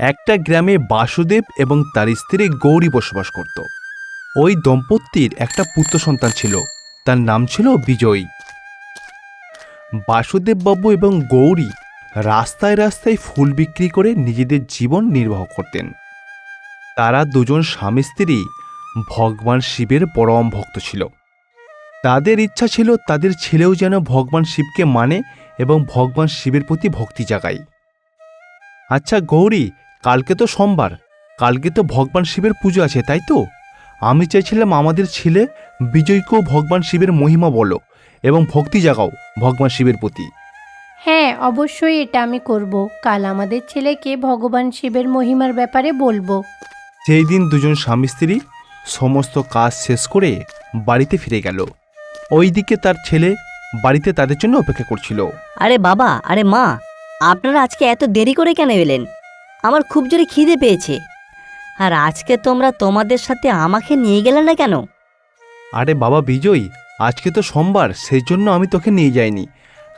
একটা গ্রামে বাসুদেব এবং তার স্ত্রী গৌরী বসবাস করত। ওই দম্পতির একটা পুত্র সন্তান ছিল। তার নাম ছিল বিজয়ী। বাসুদেব বাবু এবং গৌরী রাস্তায় রাস্তায় ফুল বিক্রি করে নিজেদের জীবন নির্বাহ করতেন। তারা দুজন স্বামী স্ত্রী ভগবান শিবের পরম ভক্ত ছিল। তাদের ইচ্ছা ছিল তাদের ছেলেও যেন ভগবান শিবকে মানে এবং ভগবান শিবের প্রতি ভক্তি জাগায়। আচ্ছা গৌরী কালকে তো সোমবার। কালকে তো ভগবান শিবের পুজো আছে তাই তো? আমি চাইছিলাম আমাদের ছেলে বিজয়কেও ভগবান শিবের মহিমা বলো এবং ভক্তি জাগাও ভগবান শিবের প্রতি। হ্যাঁ অবশ্যই এটা আমি করব। কাল আমাদের ছেলেকে ভগবান শিবের মহিমার ব্যাপারে বলব। সেই দিন দুজন স্বামী স্ত্রী সমস্ত কাজ শেষ করে বাড়িতে ফিরে গেল ওইদিকে তার ছেলে বাড়িতে তাদের জন্য অপেক্ষা করছিল। আরে বাবা আরে মা আপনারা আজকে এত দেরি করে কেন এলেন? আমার খুব জোরে খিদে পেয়েছে। আর আজকে তোমরা তোমাদের সাথে আমাকে নিয়ে গেলে না কেন? আরে বাবা বিজয়, আজকে তো সোমবার সেই জন্য আমি তোকে নিয়ে যাইনি।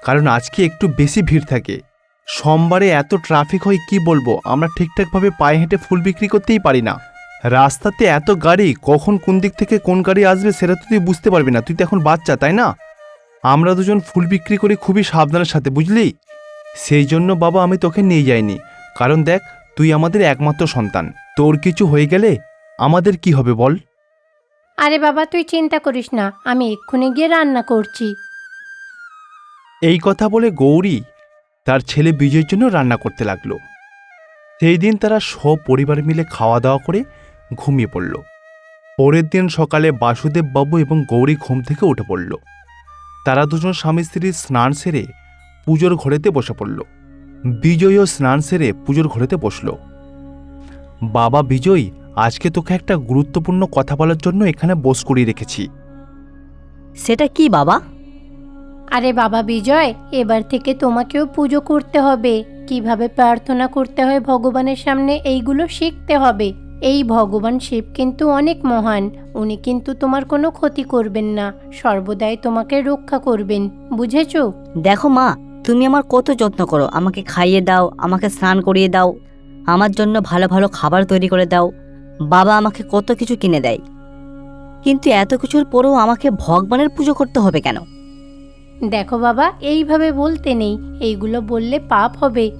কারণ আজকে একটু বেশি ভিড় থাকে। সোমবারে এত ট্রাফিক হয়, কি বলব? আমরা ঠিকঠাকভাবে পায়ে হেঁটে ফুল বিক্রি করতেই পারি না। রাস্তাতে এত গাড়ি, কখন কোন দিক থেকে কোন গাড়ি আসবে সেটা তো তুই বুঝতে পারবি না। তুই তো এখন বাচ্চা, তাই না? আমরা দুজন ফুল বিক্রি করি খুবই সাবধানের সাথে, বুঝলি? সেই জন্য বাবা আমি তোকে নিয়ে যাইনি। কারণ দেখ তুই আমাদের একমাত্র সন্তান। তোর কিছু হয়ে গেলে আমাদের কি হবে বল? আরে বাবা তুই চিন্তা করিস না আমি এক্ষুনি গিয়ে রান্না করছি। এই কথা বলে গৌরী তার ছেলে বিজয়ের জন্য রান্না করতে লাগল। সেই দিন তারা সপরিবার মিলে খাওয়া দাওয়া করে ঘুমিয়ে পড়ল। পরের দিন সকালে বাসুদেব বাবু এবং গৌরী ঘুম থেকে উঠে পড়ল। তারা দুজন স্বামী স্ত্রীর স্নান সেরে পুজোর ঘরেতে বসে পড়ল। বিজয়ও স্নান সেরে পুজোর ঘরেতে বসল। বাবা বিজয় আজকে তোকে একটা গুরুত্বপূর্ণ কথা বলার জন্য এখানে বস করিয়ে রেখেছি। সেটা কি বাবা? আরে বাবা বিজয় এবার থেকে তোমাকেও পুজো করতে হবে। কীভাবে প্রার্থনা করতে হয় ভগবানের সামনে এইগুলো শিখতে হবে। এই ভগবান শিব কিন্তু অনেক মহান উনি কিন্তু তোমার কোনো ক্ষতি করবেন না। সর্বদাই তোমাকে রক্ষা করবেন বুঝেছ? দেখো মা তুমি আমার কত যত্ন করো? আমাকে খাইয়ে দাও, আমাকে স্নান করিয়ে দাও, আমার জন্য ভালো ভালো খাবার তৈরি করে দাও। বাবা আমাকে কত কিছু কিনে দেয়। কিন্তু এত কিছুর পরেও আমাকে ভগবানের পুজো করতে হবে কেন? দেখো বাবা, এইভাবে বলতে নেই। এইগুলো বললে পাপ হবে।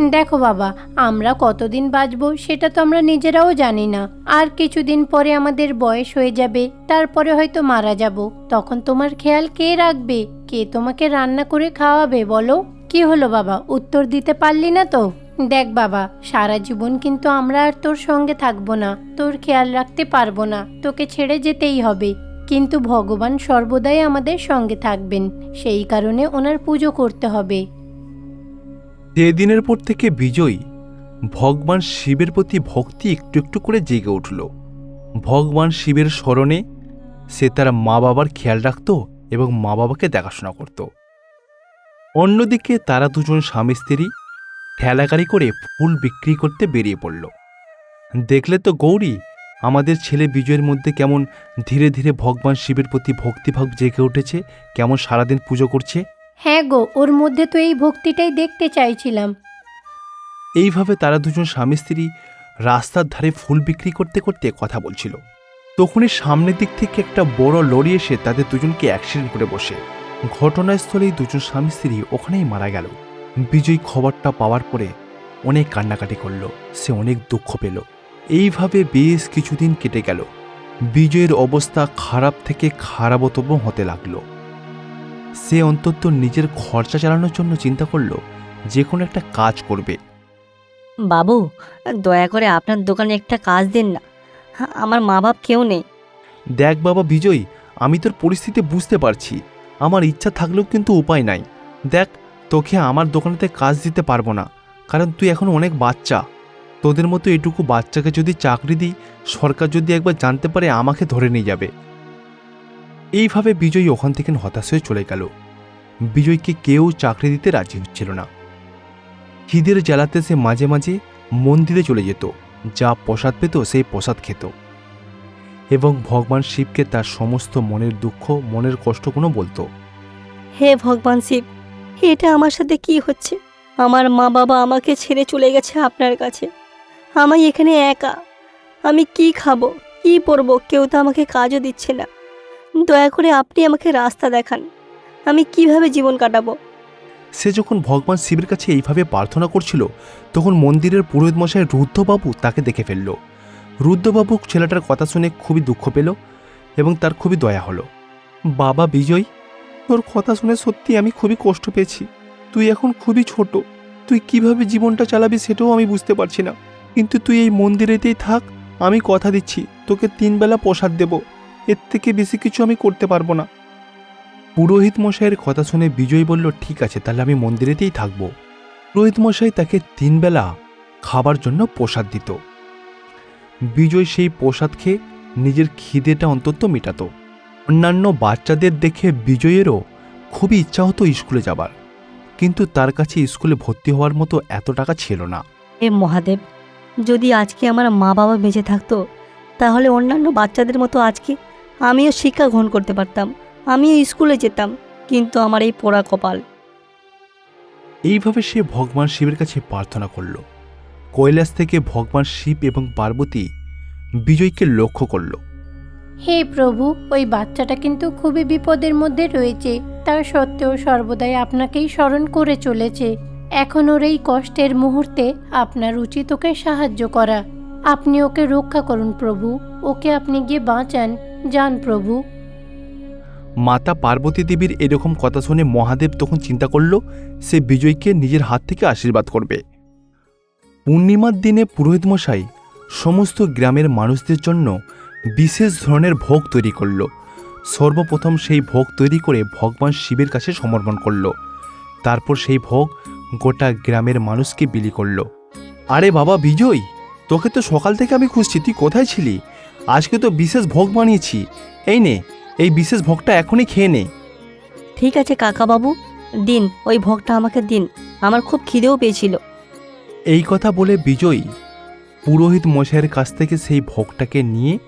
দেখো বাবা, আমরা কতদিন বাঁচবো সেটা তো আমরা নিজেরাও জানি না। আর কিছুদিন পরে আমাদের বয়স হয়ে যাবে, তারপরে হয়তো মারা যাব। তখন তোমার খেয়াল কে রাখবে? কে তোমাকে রান্না করে খাওয়াবে বলো? কি হলো বাবা, উত্তর দিতে পারলি না তো? দেখ বাবা, সারা জীবন কিন্তু আমরা আর তোর সঙ্গে থাকব না, তোর খেয়াল রাখতে পারব না, তোকে ছেড়ে যেতেই হবে। কিন্তু ভগবান সর্বদাই আমাদের সঙ্গে থাকবেন, সেই কারণে ওনার পুজো করতে হবে। সেদিনের পর থেকে বিজয়ী, ভগবান শিবের প্রতি ভক্তি একটু একটু করে জেগে উঠল। ভগবান শিবের স্মরণে সে তার মা বাবার খেয়াল রাখত এবং মা বাবাকে দেখাশোনা করত। অন্যদিকে তারা দুজন স্বামী স্ত্রী ঠেলাগাড়ি করে ফুল বিক্রি করতে বেরিয়ে পড়ল। দেখলে তো গৌরী, আমাদের ছেলে বিজয়ের মধ্যে কেমন ধীরে ধীরে ভগবান শিবের প্রতি ভক্তিভাব জেগে উঠেছে, কেমন সারাদিন পুজো করছে। হ্যাঁ গো, ওর মধ্যে তো এই ভক্তিটাই দেখতে চাইছিলাম। এইভাবে তারা দুজন স্বামী স্ত্রী রাস্তার ধারে ফুল বিক্রি করতে করতে কথা বলছিল। তখনই সামনের দিক থেকে একটা বড় লরি এসে তাদের দুজনকে অ্যাক্সিডেন্ট করে বসে। ঘটনাস্থলেই দুজন স্বামী স্ত্রী ওখানেই মারা গেল। বিজয় খবরটা পাওয়ার পরে অনেক কান্নাকাটি করল, সে অনেক দুঃখ পেল। এইভাবে বেশ কিছুদিন কেটে গেল। বিজয়ের অবস্থা খারাপ থেকে খারাপতম হতে লাগল। সে অন্তত নিজের খরচা চালানোর জন্য চিন্তা করল যে কোনো একটা কাজ করবে। বাবু দয়া করে আপনার দোকানে একটা কাজ দিন না। আমার মা বাপ কেউ নেই। দেখ বাবা বিজয় আমি তোর পরিস্থিতি বুঝতে পারছি। আমার ইচ্ছা থাকলেও কিন্তু উপায় নাই। দেখ তোকে আমার দোকানেতে কাজ দিতে পারব না কারণ তুই এখন অনেক বাচ্চা। তোদের মতো এটুকু বাচ্চাকে যদি চাকরি দিই সরকার যদি একবার জানতে পারে আমাকে ধরে নিয়ে যাবে। এইভাবে বিজয় ওখান থেকে হতাশ হয়ে চলে গেল। বিজয়কে কেউ চাকরি দিতে রাজি হচ্ছিল না। খিদের জ্বালাতে সে মাঝে মাঝে মন্দিরে চলে যেত, যা প্রসাদ পেত, সেই প্রসাদ খেত। এবং ভগবান শিবকে তার সমস্ত মনের দুঃখ, মনের কষ্টগুলো বলতো। হে ভগবান শিব, এটা আমার সাথে কি হচ্ছে? আমার মা বাবা আমাকে ছেড়ে চলে গেছে আপনার কাছে। আমি এখানে একা। আমি কি খাব, কি পরবো, কেউ তো আমাকে কাজও দিচ্ছে না। দয়া করে আপনি আমাকে রাস্তা দেখান। আমি কীভাবে জীবন কাটাবো? সে যখন ভগবান শিবের কাছে এইভাবে প্রার্থনা করছিল, তখন মন্দিরের পুরোহিত মশাই রুদ্রবাবু তাকে দেখে ফেলল। রুদ্রবাবু ছেলেটার কথা শুনে খুবই দুঃখ পেল এবং তার খুবই দয়া হলো। বাবা বিজয়, তোর কথা শুনে সত্যি আমি খুবই কষ্ট পেয়েছি। তুই এখন খুবই ছোট। তুই কীভাবে জীবনটা চালাবি সেটাও আমি বুঝতে পারছি না। কিন্তু তুই এই মন্দিরেতেই থাক, আমি কথা দিচ্ছি, তোকে তিনবেলা প্রসাদ দেব। এর থেকে বেশি কিছু আমি করতে পারব না। পুরোহিত মশাইয়ের কথা শুনে বিজয় বলল, ঠিক আছে, তাহলে আমি মন্দিরেতেই থাকব। পুরোহিত মশাই তাকে তিনবেলা খাবার জন্য প্রসাদ দিত। বিজয় সেই প্রসাদ খেয়ে নিজের খিদেটা অন্তত মেটাতো। অন্যান্য বাচ্চাদের দেখে বিজয়েরও খুবই ইচ্ছা হতো স্কুলে যাবার। কিন্তু তার কাছে স্কুলে ভর্তি হওয়ার মতো এত টাকা ছিল না। এ মহাদেব, যদি আজকে আমার মা বাবা বেঁচে থাকতো, তাহলে অন্যান্য বাচ্চাদের মতো আজকে আমিও শিক্ষা গ্রহণ করতে পারতাম। আমিও স্কুলে যেতাম কিন্তু আমার এই পোড়া কপাল। এইভাবে সে ভগবান শিবের কাছে প্রার্থনা করল। কৈলাস থেকে ভগবান শিব এবং পার্বতী বিজয়কে লক্ষ্য করল। হে প্রভু ওই বাচ্চাটা কিন্তু খুবই বিপদের মধ্যে রয়েছে। তার সত্ত্বেও সর্বদাই আপনাকেই স্মরণ করে চলেছে। এখন ওর এই কষ্টের মুহূর্তে আপনার উচিত ওকে সাহায্য করা। আপনি ওকে রক্ষা করুন প্রভু। ওকে আপনি গিয়ে বাঁচান। যান প্রভু। মাতা পার্বতী দেবীর এরকম কথা শুনে মহাদেব তখন চিন্তা করল, সে বিজয়কে নিজের হাত থেকে আশীর্বাদ করবে। পূর্ণিমার দিনে পুরোহিত মশাই সমস্ত গ্রামের মানুষদের জন্য বিশেষ ধরনের ভোগ তৈরি করল। সর্বপ্রথম সেই ভোগ তৈরি করে ভগবান শিবের কাছে সমর্পণ করল। তারপর সেই ভোগ গোটা গ্রামের মানুষকে বিলি করল। আরে বাবা বিজয়, তোকে তো সকাল থেকে আমি খুঁজছি, তুই কোথায় ছিলি? আজকে তো বিশেষ ভোগ বানিয়েছি। এই নে এই বিশেষ ভোগটা এখনই খেয়ে নে। ঠিক আছে কাকাবাবু দিন ওই ভোগটা আমাকে দিন আমার খুব খিদেও পেয়েছিল। এই কথা বলে বিজয় পুরোহিত মশাইয়ের কাছ থেকে সেই ভোগটাকে নিয়ে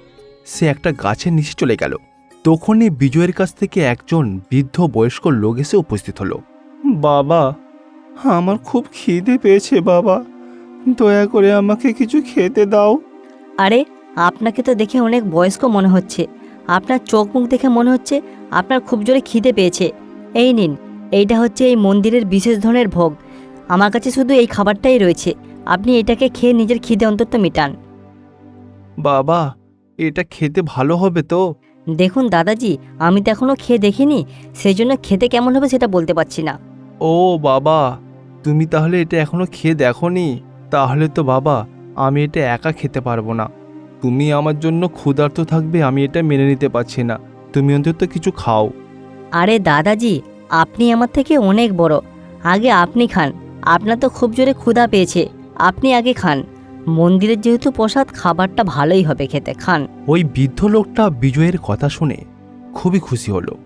সে একটা গাছের নিচে চলে গেল। তখনই বিজয়ের কাছ থেকে একজন বৃদ্ধ বয়স্ক লোক এসে উপস্থিত হলো। বাবা আমার খুব খিদে পেয়েছে বাবা। দয়া করে আমাকে কিছু খেতে দাও। আরে আপনাকে তো দেখে অনেক বয়স্ক মনে হচ্ছে। আপনার চোখ মুখ দেখে মনে হচ্ছে আপনার খুব জোরে খিদে পেয়েছে। এই নিন এইটা হচ্ছে এই মন্দিরের বিশেষ ধরনের ভোগ। আমার কাছে শুধু এই খাবারটাই রয়েছে। আপনি এটাকে খেয়ে নিজের খিদে অন্তত মেটান। বাবা এটা খেতে ভালো হবে তো? দেখুন দাদাজি আমি তো এখনও খেয়ে দেখিনি সেই জন্য খেতে কেমন হবে সেটা বলতে পারছি না। ও বাবা তুমি তাহলে এটা এখনও খেয়ে দেখোনি? তাহলে তো বাবা আমি এটা একা খেতে পারব না। তুমি আমার জন্য ক্ষুধার্ত থাকবে আমি এটা মেনে নিতে পারছি না। তুমি অন্তত কিছু খাও। আরে দাদাজি আপনি আমার থেকে অনেক বড়। আগে আপনি খান। আপনার তো খুব জোরে ক্ষুধা পেয়েছে। আপনি আগে খান। মন্দিরের যেহেতু প্রসাদ খাবারটা ভালোই হবে খেতে। খান। ওই বৃদ্ধ লোকটা বিজয়ের কথা শুনে খুবই খুশি হলো।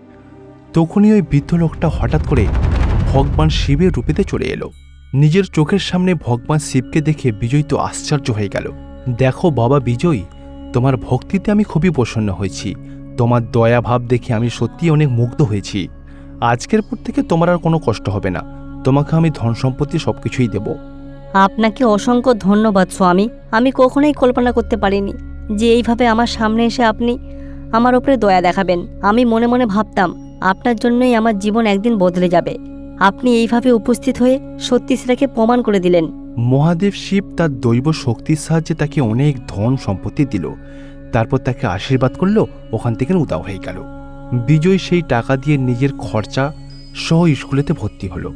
তখনই ওই বৃদ্ধ লোকটা হঠাৎ করে ভগবান শিবের রূপেতে চলে এলো। নিজের চোখের সামনে ভগবান শিবকে দেখে বিজয় তো আশ্চর্য হয়ে গেল। দেখো বাবা বিজয়, তোমার ভক্তিতে আমি খুবই প্রসন্ন হয়েছি। তোমার দয়া ভাব দেখে আমি সত্যি অনেক মুগ্ধ হয়েছি। আজকের পর থেকে তোমার আর কোনো কষ্ট হবে না। তোমাকে আমি ধন সম্পত্তি সব কিছুই দেবো। আপনাকে অসংখ্য ধন্যবাদ, স্বামী। আমি কখনোই কল্পনা করতে পারিনি যে এইভাবে আমার সামনে এসে আপনি আমার ওপরে দয়া দেখাবেন। আমি মনে মনে ভাবতাম, আপনার জন্যই আমার জীবন একদিন বদলে যাবে। আপনি এইভাবে উপস্থিত হয়ে সত্যি সেটাকে প্রমাণ করে দিলেন। মহাদেব শিব তার দৈব শক্তির সাহায্যে তাকে অনেক ধন সম্পত্তি দিল। তারপর তাকে আশীর্বাদ করল, ওখান থেকে উদাও হয়ে গেল। বিজয় সেই টাকা দিয়ে নিজের খরচা সহ স্কুলেতে ভর্তি হলো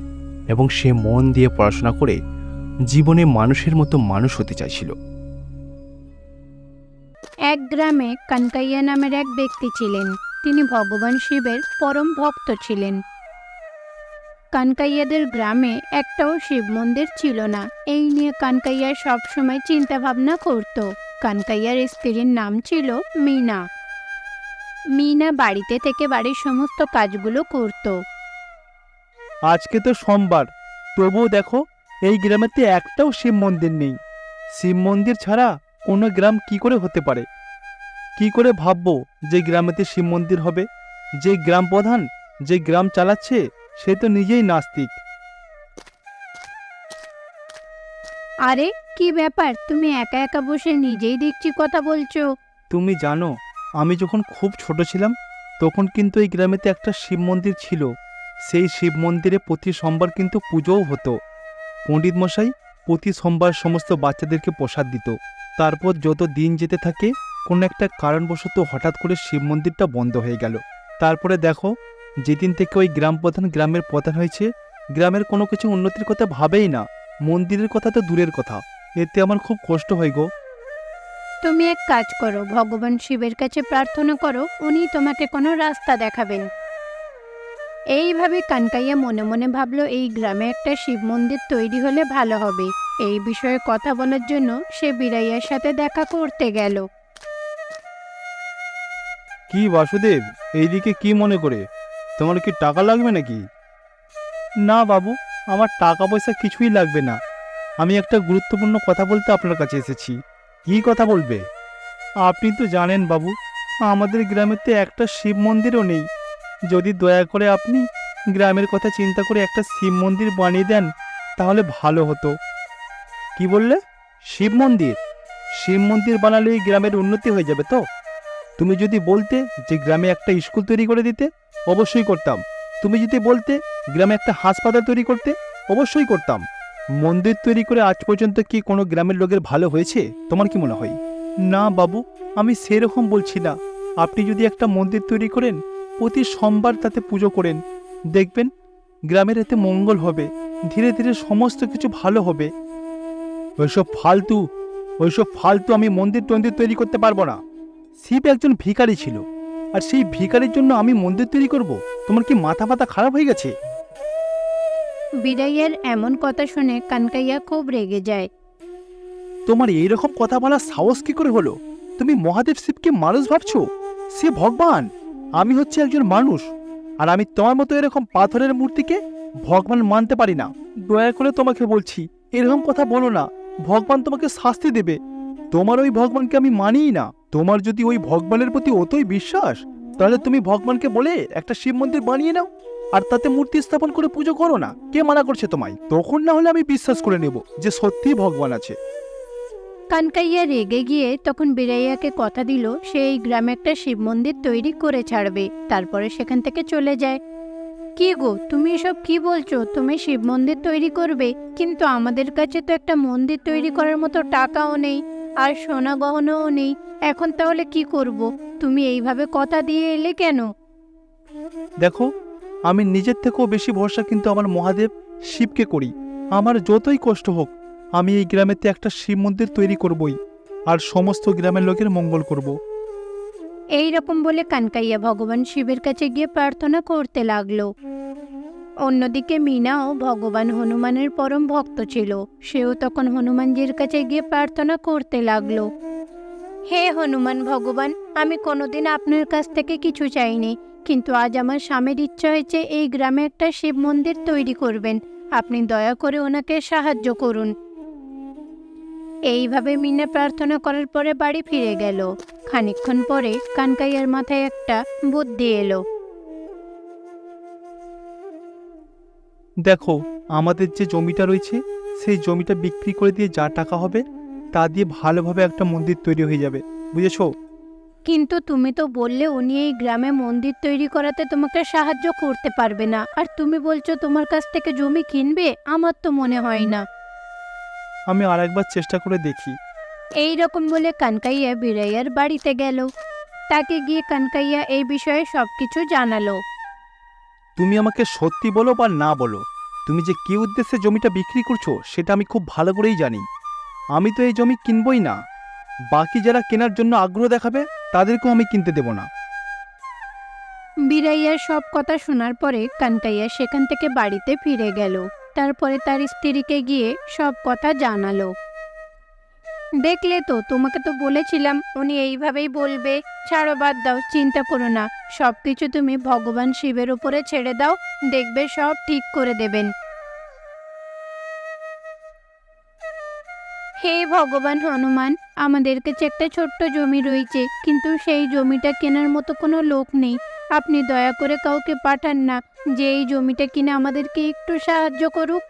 এবং সে মন দিয়ে পড়াশোনা করে জীবনে মানুষের মতো মানুষ হতে চাইছিল। এক গ্রামে কানকাইয়া নামের এক ব্যক্তি ছিলেন। তিনি ভগবান শিবের পরম ভক্ত ছিলেন। কানকাইয়াদের গ্রামে একটাও শিব মন্দির ছিল না। এই নিয়ে কানকাইয়া সবসময় চিন্তা ভাবনা করত। কানকাইয়ার স্ত্রীর নাম ছিল মিনা। মিনা বাড়িতে থেকে বাড়ির সমস্ত কাজগুলো করত। আজকে তো সোমবার। তবুও দেখো, এই গ্রামেতে একটাও শিব মন্দির নেই। শিব মন্দির ছাড়া কোনো গ্রাম কি করে হতে পারে? কি করে ভাববো যে গ্রামেতে শিব মন্দির হবে? যে গ্রাম প্রধান, যে গ্রাম চালাচ্ছে সে তো নিজেই নাস্তিক। আরে কি ব্যাপার? তুমি একা একা বসে নিজেই দেখছি কথা বলছো। তুমি জানো আমি যখন খুব ছোট ছিলাম তখন কিন্তু এই গ্রামেতে একটা শিব মন্দির ছিল। সেই শিব মন্দিরে প্রতি সোমবার কিন্তু পুজোও হতো। পণ্ডিত মশাই প্রতি সোমবার সমস্ত বাচ্চাদেরকে প্রসাদ দিত। তারপর যত দিন যেতে থাকে কোনো একটা কারণবশত হঠাৎ করে শিব মন্দিরটা বন্ধ হয়ে গেল। তারপরে দেখো যেদিন থেকে ওই গ্রাম প্রধান গ্রামের প্রধান হয়েছে গ্রামের কোনো কিছু উন্নতির কথা ভাবেই না। মন্দিরের কথা তো দূরের কথা। এতে আমার খুব কষ্ট হয় গো। তুমি এক কাজ করো ভগবান শিবের কাছে প্রার্থনা করো উনি তোমাকে কোনো রাস্তা দেখাবেন। এইভাবে কানকাইয়া মনে মনে ভাবলো এই গ্রামে একটা শিব মন্দির তৈরি হলে ভালো হবে। এই বিষয়ে কথা বলার জন্য সে বিড়াইয়ার সাথে দেখা করতে গেল। কি বাসুদেব এইদিকে কি মনে করে? তোমার কি টাকা লাগবে নাকি? না বাবু, আমার টাকা পয়সা কিছুই লাগবে না। আমি একটা গুরুত্বপূর্ণ কথা বলতে আপনার কাছে এসেছি। কি কথা বলবে? আপনি তো জানেন বাবু, আমাদের গ্রামে তো একটা শিব মন্দিরও নেই। যদি দয়া করে আপনি গ্রামের কথা চিন্তা করে একটা শিব মন্দির বানিয়ে দেন, তাহলে ভালো হতো। কি বললে? শিব মন্দির? শিব মন্দির বানালে গ্রামের উন্নতি হয়ে যাবে তো? তুমি যদি বলতে যে গ্রামে একটা স্কুল তৈরি করে দিতে অবশ্যই করতাম। তুমি যদি বলতে গ্রামে একটা হাসপাতাল তৈরি করতে, অবশ্যই করতাম। মন্দির তৈরি করে আজ পর্যন্ত কি কোনো গ্রামের লোকের ভালো হয়েছে? তোমার কি মনে হয়? না, বাবু, আমি সেরকম বলছি না। আপনি যদি একটা মন্দির তৈরি করেন, প্রতি সোমবার তাতে পুজো করেন। দেখবেন গ্রামের এতে মঙ্গল হবে। ধীরে ধীরে সমস্ত কিছু ভালো হবে। ওইসব ফালতু ওইসব ফালতু আমি মন্দির টন্দির তৈরি করতে পারব না। শিব একজন ভিখারি ছিল। আর সেই ভিখারির জন্য আমি মন্দির তৈরি করব। তোমার কি মাথা ফাতা খারাপ হয়ে গেছে? বিরাইয়ার এমন কথা শুনে কানকাইয়া খুব রেগে যায়। তোমার এইরকম কথা বলার সাহস কি করে হলো? তুমি মহাদেব শিবকে মানুষ ভাবছ? সে ভগবান! আমি হচ্ছে একজন মানুষ আর আমি তোমার মতো এরকম পাথরের মূর্তিকে ভগবান মানতে পারি না। দয়া করে তোমাকে বলছি এরকম কথা বলো না। ভগবান তোমাকে শাস্তি দেবে। তোমার ওই ভগবানকে আমি মানিই না। তোমার যদি ওই ভগবানের প্রতি অতই বিশ্বাস, তাহলে তুমি ভগবানকে বলে একটা শিব মন্দির বানিয়ে নাও, আর তাতে মূর্তি স্থাপন করে পুজো করো না, কে মানা করছে তোমায়? তখন না হলে আমি বিশ্বাস করে নেব যে সত্যিই ভগবান আছে। কানকাইয়া রেগে গিয়ে তখন বিরাইয়াকে কথা দিল, সে এই গ্রামে একটা শিব মন্দির তৈরি করে ছাড়বে, তারপরে সেখান থেকে চলে যায়। কি গো, তুমি এসব কি বলছো? তুমি শিব মন্দির তৈরি করবে, কিন্তু আমাদের কাছে তো একটা মন্দির তৈরি করার মতো টাকাও নেই। আর সোনা গহনাও নেই। এখন তাহলে কি করব? তুমি এইভাবে কথা দিয়ে এলে কেন? দেখো আমি নিজের থেকেও বেশি ভরসা কিন্তু আমার মহাদেব শিবকে করি। আমার যতই কষ্ট হোক আমি এই গ্রামেতে একটা শিব মন্দির তৈরি করবই আর সমস্ত গ্রামের লোকের মঙ্গল করব। এই রকম বলে কানকাইয়া ভগবান শিবের কাছে গিয়ে প্রার্থনা করতে লাগল। অন্যদিকে মিনাও ভগবান হনুমানের পরম ভক্ত ছিল। সেও তখন হনুমানজির কাছে গিয়ে প্রার্থনা করতে লাগল। হে হনুমান ভগবান, আমি কোনোদিন আপনার কাছ থেকে কিছু চাইনি, কিন্তু আজ আমার স্বামীর ইচ্ছা হয়েছে এই গ্রামে একটা শিব মন্দির তৈরি করবেন। আপনি দয়া করে ওনাকে সাহায্য করুন। এইভাবে মিনা প্রার্থনা করার পরে বাড়ি ফিরে গেল। খানিকক্ষণ পরে কানকাইয়ার মাথায় একটা বুদ্ধি এলো। দেখো আমাদের যে জমিটা রয়েছে সেই জমিটা বিক্রি করে দিয়ে যা টাকা হবে তা দিয়ে ভালোভাবে একটা মন্দির তৈরি হয়ে যাবে বুঝেছ? কিন্তু তুমি তো বললে উনি এই গ্রামে মন্দির তৈরি করাতে তোমাকে সাহায্য করতে পারবে না। আর তুমি বলছো তোমার কাছ থেকে জমি কিনবে আমার তো মনে হয় না। আমি আরেকবার চেষ্টা করে দেখি। এই রকম বলে কানকাইয়া বিরাইয়ার বাড়িতে গেল। তাকে গিয়ে কানকাইয়া এই বিষয়ে সবকিছু জানালো। তুমি আমাকে সত্যি বলো বা না বলো, তুমি যে কি উদ্দেশ্যে জমিটা বিক্রি করছ সেটা আমি খুব ভালো করেই জানি। আমি তো এই জমি কিনবই না। বাকি যারা কেনার জন্য আগ্রহ দেখাবে, তাদেরকেও আমি কিনতে দেব না। বিরাইয়ার সব কথা শোনার পরে কানকাইয়া সেখান থেকে বাড়িতে ফিরে গেল। তারপরে তার স্ত্রীকে গিয়ে সব কথা জানালো। দেখলে তো, তোমাকে তো বলেছিলাম, উনি এইভাবেই বলবে। ছাড়ো বাদ দাও, চিন্তা করো না। সব কিছু তুমি ভগবান শিবের উপরে ছেড়ে দাও, দেখবে সব ঠিক করে দেবেন। হে ভগবান হনুমান আমাদের কাছে একটা ছোট্ট জমি রয়েছে, কিন্তু সেই জমিটা কেনার মতো কোনো লোক নেই। আপনি দয়া করে কাউকে পাঠান না, যে এই জমিটা কিনে আমাদেরকে একটু সাহায্য করুক।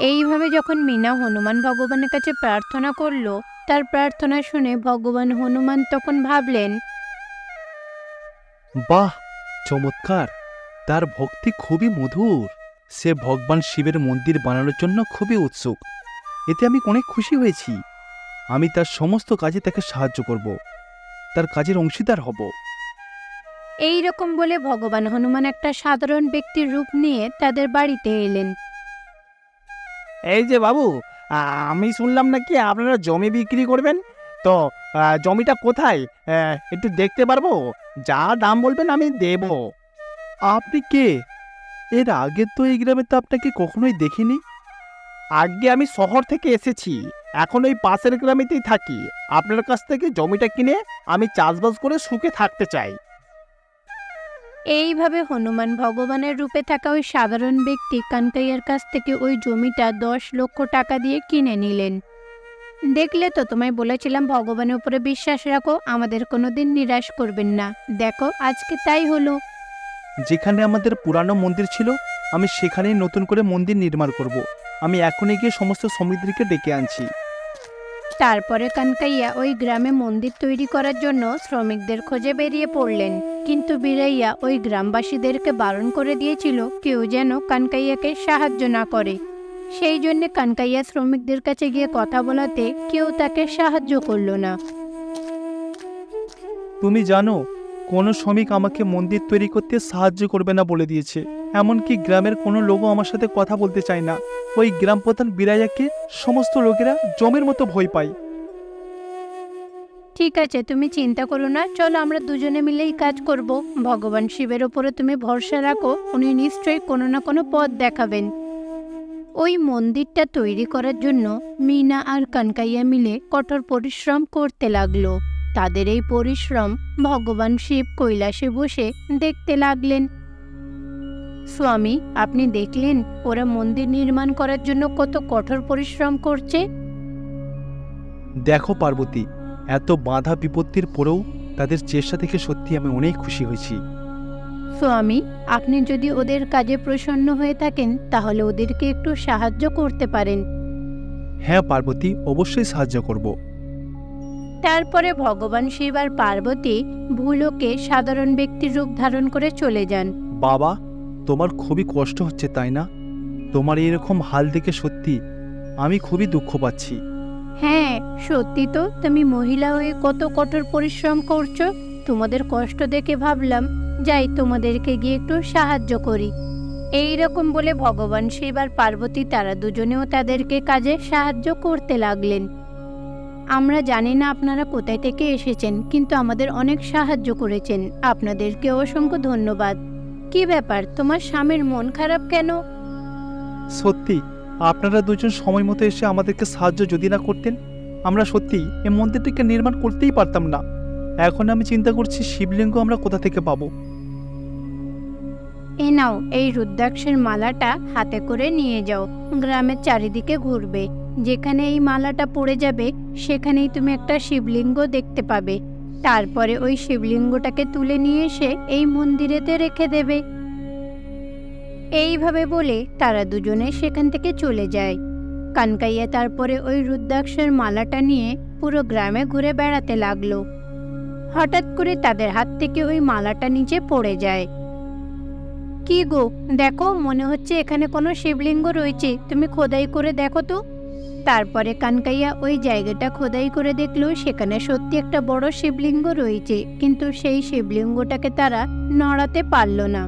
এইভাবে যখন মিনা হনুমান ভগবানের কাছে প্রার্থনা করল তার প্রার্থনা শুনে ভগবান হনুমান তখন ভাবলেন বাহ চমৎকার। তার ভক্তি খুবই মধুর। সে ভগবান শিবের মন্দির বানানোর জন্য খুবই উৎসুক। এতে আমি অনেক খুশি হয়েছি। আমি তার সমস্ত কাজে তাকে সাহায্য করব। তার কাজের অংশীদার হব। এই রকম বলে ভগবান হনুমান একটা সাধারণ ব্যক্তির রূপ নিয়ে তাদের বাড়িতে এলেন। এই যে বাবু আমি শুনলাম নাকি আপনারা জমি বিক্রি করবেন? তো জমিটা কোথায়? একটু দেখতে পারব? যা দাম বলবেন আমি দেব। আপনি কে? এর আগে তো এই গ্রামে তো আপনাকে কখনোই দেখিনি। আগে আমি শহর থেকে এসেছি। এখন ওই পাশের গ্রামেতেই থাকি। আপনার কাছ থেকে জমিটা কিনে আমি চাষবাস করে সুখে থাকতে চাই। এইভাবে হনুমান ভগবানের রূপে থাকা ওই সাধারণ ব্যক্তি কানকাইয়ার কাছ থেকে ওই জমিটা দশ লক্ষ টাকা দিয়ে কিনে নিলেন। দেখলে তো তোমায় বলেছিলাম ভগবানের উপরে বিশ্বাস রাখো, আমাদের কোনো দিন নিরাশ করবেন না। দেখো, আজকে তাই হলো। যেখানে আমাদের পুরানো মন্দির ছিল, আমি সেখানেই নতুন করে মন্দির নির্মাণ করব। আমি এখনই গিয়ে সমস্ত সমিতিকে ডেকে আনছি। তারপরে কানকাইয়া ওই গ্রামে মন্দির তৈরি করার জন্য শ্রমিকদের খোঁজে বেরিয়ে পড়লেন। কিন্তু বীরাইয়া ওই গ্রামবাসীদেরকে বারণ করে দিয়েছিল, কেউ যেন কানকাইয়াকে সাহায্য না করে। সেই জন্য কানকাইয়া শ্রমিকদের কাছে গিয়ে কথা বলাতে কেউ তাকে সাহায্য করল না। তুমি জানো, কোনো শ্রমিক আমাকে মন্দির তৈরি করতে সাহায্য করবে না বলে দিয়েছে। এমনকি গ্রামের কোনো লোকও আমার সাথে কথা বলতে চায় না। ওই গ্রাম প্রধান বিরাইয়াকে সমস্ত লোকেরা জমের মতো ভয় পায়। ঠিক আছে, তুমি চিন্তা করো না। চলো আমরা দুজনে মিলেই কাজ করব। ভগবান শিবের ওপরে তুমি ভরসা রাখো, উনি নিশ্চয়ই কোনো না কোনো পথ দেখাবেন। ওই মন্দিরটা তৈরি করার জন্য মিনা আর কানকাইয়া মিলে কঠোর পরিশ্রম করতে লাগল। তাদের এই পরিশ্রম ভগবান শিব কৈলাসে বসে দেখতে লাগলেন। স্বামী আপনি দেখলেন ওরা মন্দির নির্মাণ করার জন্য কত কঠোর পরিশ্রম করছে? দেখো পার্বতী এত বাধা বিপত্তির পরেও তাদের চেষ্টা থেকে সত্যি আমি অনেক খুশি হয়েছি। স্বামী আপনি যদি ওদের কাজে প্রসন্ন হয়ে থাকেন তাহলে ওদেরকে একটু সাহায্য করতে পারেন। হ্যাঁ পার্বতী অবশ্যই সাহায্য করব। তারপরে ভগবান শিব আর পার্বতী ভুলোকে সাধারণ ব্যক্তির রূপ ধারণ করে চলে যান। বাবা তোমার খুবই কষ্ট হচ্ছে, তাই না? তোমার এরকম হাল দেখে সত্যি আমি খুবই দুঃখ পাচ্ছি। হ্যাঁ সত্যি তো। তুমি মহিলা হয়ে কত কঠোর পরিশ্রম করছ। তোমাদের কষ্ট দেখে ভাবলাম, যাই তোমাদেরকে গিয়ে একটু সাহায্য করি। এই রকম বলে ভগবান শিব আর পার্বতী তারা দুজনেও তাদেরকে কাজে সাহায্য করতে লাগলেন। আমরা জানি না আপনারা কোথায় থেকে এসেছেন, কিন্তু আমাদের অনেক সাহায্য করেছেন। আপনাদেরকে অসংখ্য ধন্যবাদ। কি ব্যাপার? তোমার স্বামীর মন খারাপ কেন? সত্যি আপনারা দুজন সময় মতো এসে আমাদেরকে সাহায্য যদি না করতেন আমরা সত্যি এই মন্দিরটিকে নির্মাণ করতেই পারতাম না। এখন আমি চিন্তা করছি শিবলিঙ্গ আমরা কোথা থেকে পাবো? এ নাও এই রুদ্রাক্ষের মালাটা হাতে করে নিয়ে যাও। গ্রামের চারিদিকে ঘুরবে। যেখানে এই মালাটা পড়ে যাবে সেখানেই তুমি একটা শিবলিঙ্গ দেখতে পাবে। তারপরে ওই শিবলিঙ্গটাকে তুলে নিয়ে এসে এই মন্দিরেতে রেখে দেবে। এইভাবে বলে তারা দুজনে সেখান থেকে চলে যায়। কানকাইয়া তারপরে ওই রুদ্রাক্ষের মালাটা নিয়ে পুরো গ্রামে ঘুরে বেড়াতে লাগল। হঠাৎ করে তাদের হাত থেকে ওই মালাটা নিচে পড়ে যায়। কি গো, দেখো, মনে হচ্ছে এখানে কোনো শিবলিঙ্গ রয়েছে। তুমি খোদাই করে দেখো তো। তারপরে কানকাইয়া ওই জায়গাটা খোদাই করে দেখল সেখানে সত্যি একটা বড় শিবলিঙ্গ রয়েছে কিন্তু সেই শিবলিঙ্গটাকে তারা নড়াতে পারল না।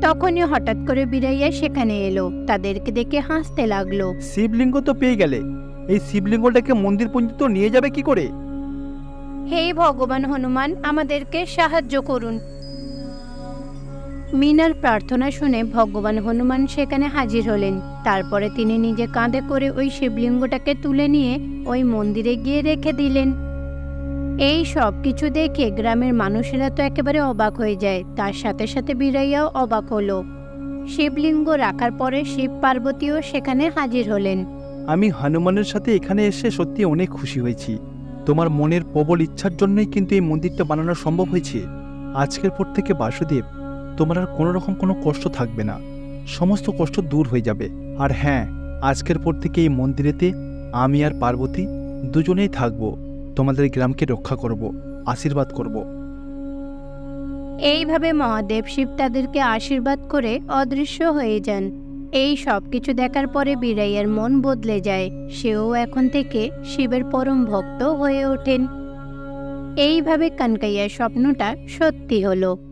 তখনই হঠাৎ করে বিড়াইয়া সেখানে এলো তাদেরকে দেখে হাসতে লাগল। শিবলিঙ্গ তো পেয়ে গেলে এই শিবলিঙ্গটাকে মন্দির পর্যন্ত নিয়ে যাবে কি করে? হে ভগবান হনুমান আমাদেরকে সাহায্য করুন। মিনার প্রার্থনা শুনে ভগবান হনুমান সেখানে হাজির হলেন। তারপরে তিনি নিজে কাঁধে করে ওই শিবলিঙ্গটাকে তুলে নিয়ে ওই মন্দিরে গিয়ে রেখে দিলেন। এই সব কিছু দেখে গ্রামের মানুষেরা তো একেবারে অবাক হয়ে যায়। তার সাথে সাথে বিরাইয়াও অবাক হলো। শিবলিঙ্গ রাখার পরে শিব পার্বতীও সেখানে হাজির হলেন। আমি হনুমানের সাথে এখানে এসে সত্যি অনেক খুশি হয়েছি। তোমার মনের প্রবল ইচ্ছার জন্যই কিন্তু এই মন্দিরটা বানানো সম্ভব হয়েছে। আজকের পর থেকে বাসুদেব তোমার আর কোনো রকম কোনো কষ্ট থাকবে না। সমস্ত কষ্ট দূর হয়ে যাবে। আর হ্যাঁ আজকের পর থেকে এই মন্দিরেতে আমি আর পার্বতী দুজনেই থাকব। তোমাদের গ্রামকে রক্ষা করব, আশীর্বাদ করব। এইভাবে মহাদেব শিব তাদেরকে আশীর্বাদ করে অদৃশ্য হয়ে যান। এই সব কিছু দেখার পরে বীরাইয়ার মন বদলে যায়। সেও এখন থেকে শিবের পরম ভক্ত হয়ে ওঠেন। এইভাবে কানকাইয়ার স্বপ্নটা সত্যি হলো।